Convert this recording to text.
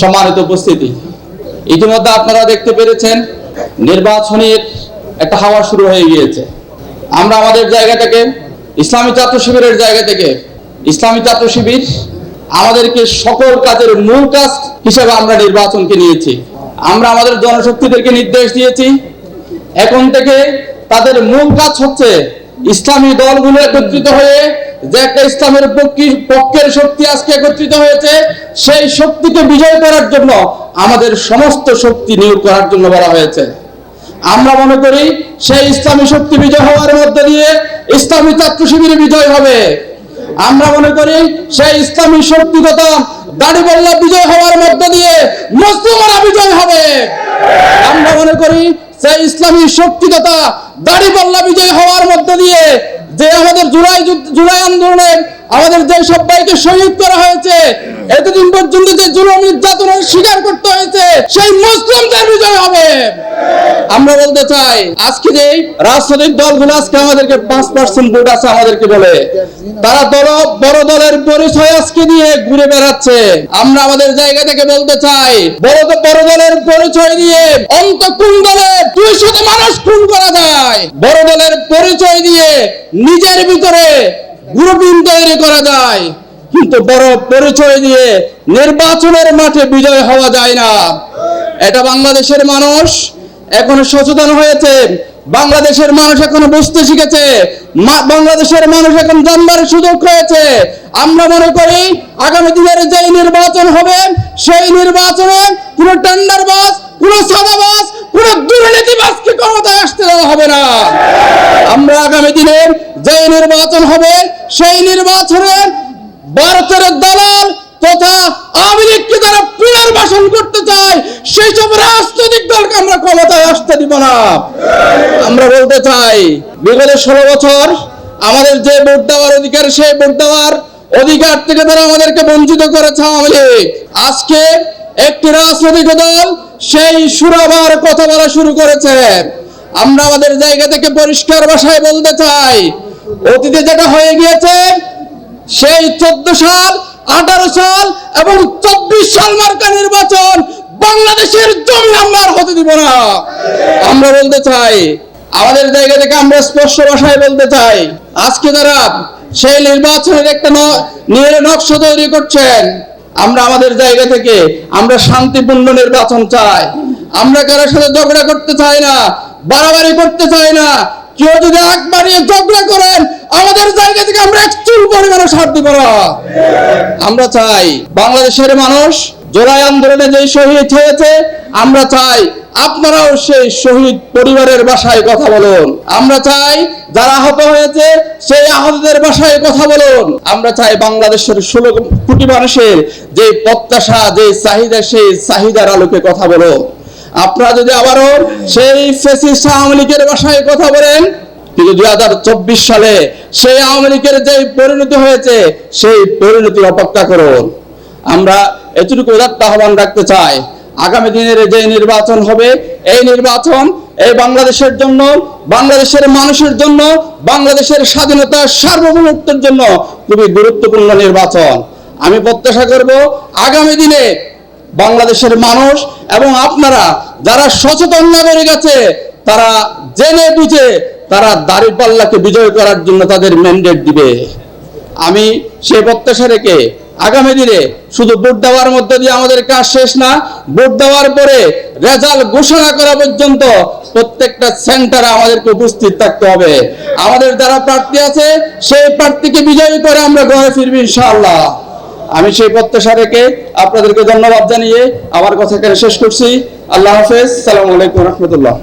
সম্মানিত উপস্থিতি। ইতিমধ্যে আপনারা দেখতে পেরেছেন, নির্বাচনের একটা হাওয়া শুরু হয়ে গিয়েছে। আমরা আমাদের জায়গা থেকে, ইসলামী ছাত্র শিবিরের জায়গা থেকে, ইসলামী ছাত্র শিবির আমাদেরকে সকল কাজের মূল কাজ হিসেবে আমরা নির্বাচনকে নিয়েছি। আমরা আমাদের জনশক্তিদেরকে নির্দেশ দিয়েছি। এখন থেকে তাদের মূল কাজ হচ্ছে, ইসলামী দলগুলো একত্রিত হয়ে যে একটা ইসলামের পক্ষী- পক্ষের শক্তি আজকে একত্রিত হয়েছে, সেই শক্তিকে বিজয় করার জন্য আমাদের সমস্ত শক্তি নিয়োগ করার জন্য বলা হয়েছে। আমরা মনে করি সেই ইসলামী শক্তি বিজয় হওয়ার মধ্যে দিয়ে ইসলামী ছাত্র শিবির বিজয় হবে। আমরা মনে করি সেই ইসলামী শক্তিগত দাড়িপাল্লা বিজয় হওয়ার মধ্য দিয়ে মুসলিমরা বিজয় হবে। আমরা মনে করি সেই ইসলামী শক্তিগতা দাড়িপাল্লা বিজয় হওয়ার মধ্য দিয়ে যে আমাদের জুলাই জুলাই আন্দোলনে আমাদের যে সবাইকে শহীদ করা হয়েছে, এতদিন পর্যন্ত যে জুলুম নির্যাতনের শিকার করতে হয়েছে, সেই মুসলিমদের বিজয় হবে। আমরা বলতে চাই, আজকে যে রাজনৈতিক দলগুলো আজকে আমাদেরকে পাঁচ পার্সেন্ট ভোট আছে আমাদেরকে বলে, তারা দল, বড় দলের পরিচয় আজকে দিয়ে ঘুরে বেড়াচ্ছে। আমরা আমাদের জায়গা থেকে বলতে চাই, বড় বড় দলের পরিচয় দিয়ে অন্ত কোন দলে দুই শত মানুষ খুন করা যায়? বড় দলের পরিচয় দিয়ে নিজের ভিতরে গ্রুপিং তৈরি করা যায়। কিন্তু বড় পরিচয় দিয়ে নির্বাচনের মাঠে বিজয় হওয়া যায় না। এটা বাংলাদেশের মানুষ এখন সচেতন হয়েছে। বাংলাদেশের মানুষ এখন বুঝতে শিখেছে। বাংলাদেশের মানুষ এখন জানবার সুযোগ হয়েছে আমরা মনে করি আগামী দিনের যে নির্বাচন হবে, সেই নির্বাচনে কোনো টেন্ডারবাজ, কোনো সাদাবাজ কোনো দুর্নীতিবাজকে ক্ষমতায় আসতে দেওয়া হবে না। আমরা আগামী দিনের যে নির্বাচন হবে, সেই নির্বাচনে ভারতের দালাল তথা আওয়ামী লীগকে যারা পুনর্বাসন করতে চায়, সেই সব রাজনৈতিক দলকে আমরা ক্ষমতায় আসতে দিব না। আমরা বলতে চাই, বিগত ষোলো বছর আমাদের যে ভোট দেওয়ার অধিকার, সেই ভোট দেওয়ার অধিকার থেকে তারা আমাদেরকে বঞ্চিত করেছে আওয়ামী লীগ। আজকে একটি রাজনৈতিক দল সেই সুরাবার কথা বলা শুরু করেছে। আমরা আমাদের জায়গা থেকে পরিষ্কার ভাষায় বলতে চাই, অতীতে যেটা হয়ে গিয়েছে, সেই চোদ্দ সাল, আঠারো সাল এবং চব্বিশ সাল মার্কা নির্বাচন বাংলাদেশের জমি আমরা আর হতে দিব না। আমরা বলতে চাই, আমাদের জায়গা থেকে আমরা স্পষ্ট ভাষায় বলতে চাই, আজকে তারা সেই নির্বাচনের একটা নিয়ে নকশা তৈরি করছেন, আমরা আমাদের জায়গা থেকে আমরা শান্তিপূর্ণ নির্বাচন চাই। আমরা কারোর সাথে ঝগড়া করতে চাই না, বাড়াবাড়ি করতে চাই না। কেউ যদি আগ বাড়িয়ে ঝগড়া করেন, আমাদের জায়গা থেকে আমরা এক চুল পরিমাণে সার দিব না। আমরা চাই বাংলাদেশের মানুষ জোড়াই আন্দোলনে যে শহীদ হয়েছে, আমরা চাই আপনারাও সেই শহীদ পরিবারের বাসায় কথা বলুন। আমরা চাই যারা আহত হয়েছে, সেই আহতদের বাসায় কথা বলুন। আমরা চাই বাংলাদেশের ষোলো কোটি মানুষের যে প্রত্যাশা যে চাহিদা, সেই চাহিদার আলোকে কথা বলুন। আপনারা যদি আবারও সেই ফেসিস্ট আওয়ামী লীগের বাসায় কথা বলেন, কিন্তু দুই হাজার চব্বিশ সালে সেই আওয়ামী লীগের যে পরিণতি হয়েছে, সেই পরিণতির অপেক্ষা করুন। আমরা এতটুকু উদাত্ত আহ্বান রাখতে চাই। আগামী দিনের যে নির্বাচন হবে, এই নির্বাচন এই বাংলাদেশের জন্য, বাংলাদেশের মানুষের জন্য, বাংলাদেশের স্বাধীনতা সার্বভৌমত্বের জন্য খুবই গুরুত্বপূর্ণ নির্বাচন। আমি প্রত্যাশা করব আগামী দিনে বাংলাদেশের মানুষ এবং আপনারা যারা সচেতন নাগরিক আছে, তারা জেনে বুঝে তারা দাঁড়িপাল্লাকে বিজয় করার জন্য তাদের ম্যান্ডেট দিবে। আমি সেই প্রত্যাশা রেখে আগামী দিনে শুধু ভোট দেওয়ার মধ্যে দিয়ে আমাদের কাজ শেষ না, ভোট দেওয়ার পরে রেজাল্ট ঘোষণা করা পর্যন্ত প্রত্যেকটা সেন্টারে আমাদেরকে উপস্থিত থাকতে হবে। আমাদের যারা প্রার্থী আছে, সেই প্রার্থীকে বিজয়ী করে আমরা ঘরে ফিরবি ইনশাআল্লাহ। আমি সেই প্রত্যাশা রেখে আপনাদেরকে ধন্যবাদ জানিয়ে আমার কথা শেষ করছি। আল্লাহ হাফেজ। সালাম আলাইকুম রহমতুল্লাহ।